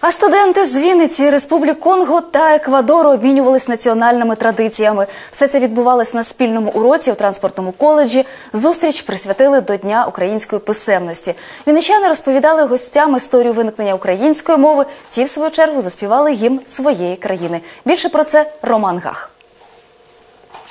А студенти з Вінниці, Республік Конго та Еквадору обмінювались національними традиціями. Все це відбувалось на спільному уроці у транспортному коледжі. Зустріч присвятили до Дня української писемності. Вінничани розповідали гостям історію виникнення української мови. Ті, в свою чергу, заспівали гімн своєї країни. Більше про це Роман Гах.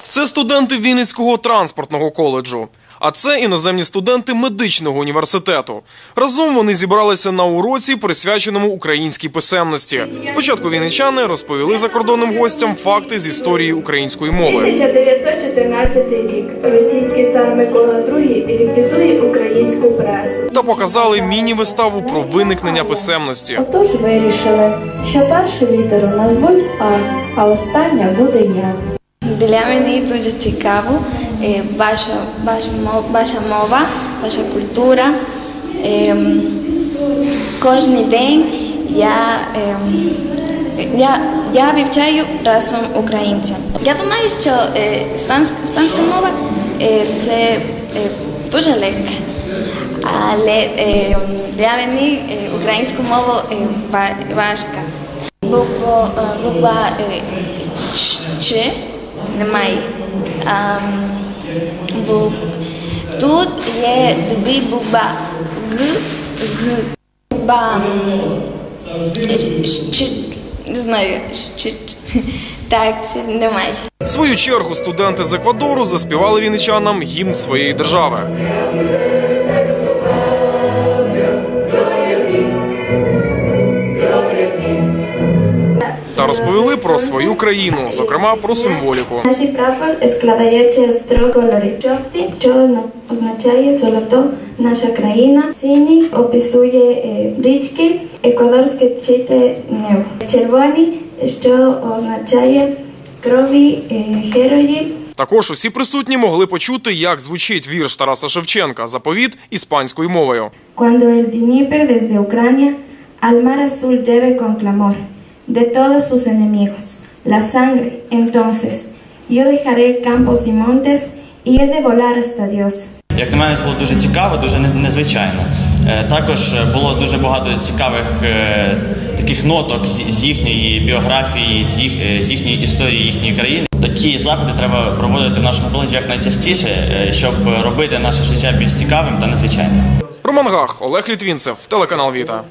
Це студенти Вінницького транспортного коледжу. А це іноземні студенти медичного університету. Разом вони зібралися на уроці, присвяченому українській писемності. Спочатку вінничани розповіли закордонним гостям факти з історії української мови. 1914 рік. Російський цар Микола II ліквідує українську пресу. Та показали міні-виставу про виникнення писемності. Отож вирішили, що першу літеру назвуть А, а остання буде Я. Для мене дуже цікаво е, ваша, ваша, мова, ваша мова, ваша культура. Ем, Кожен день я, ем, я, я вивчаю разом українця. Я думаю, що е, іспанська, іспанська мова е, це е, дуже легка. Але е, для мене е, українська мова е, ва- важка. Буква, е, буква е, Ч, немає. Ам, бу, тут є дві буба. Г, Г. Ба. Не знаю, так, це немає. В свою чергу студенти з Еквадору заспівали віничанам гімн своєї держави. Та розповіли про свою країну, зокрема про символіку. Наш прапор складається з трьох кольорів. Жовтий, що озна- означає золото, наша країна. Синій описує е, річки, еквадорське чите небо. Червоний, що означає крові е, героїв. Також усі присутні могли почути, як звучить вірш Тараса Шевченка заповіт іспанською мовою. Cuando el Dnieper desde Ucrania al mar azul lleve con clamor de todos sus enemigos la sangre, entonces yo dejaré campos y montes y he de volar hasta Dios. Як на мене, це було дуже цікаво, дуже незвичайно. Е, Також е, було дуже багато цікавих е, таких ноток з їхньої біографії, з, їх, з їхньої історії їхньої країни. Такі заходи треба проводити в нашому коледжі як найчастіше, щоб робити наше життя більш цікавим та незвичайним. Роман Гах, Олег Літвінцев, телеканал Віта.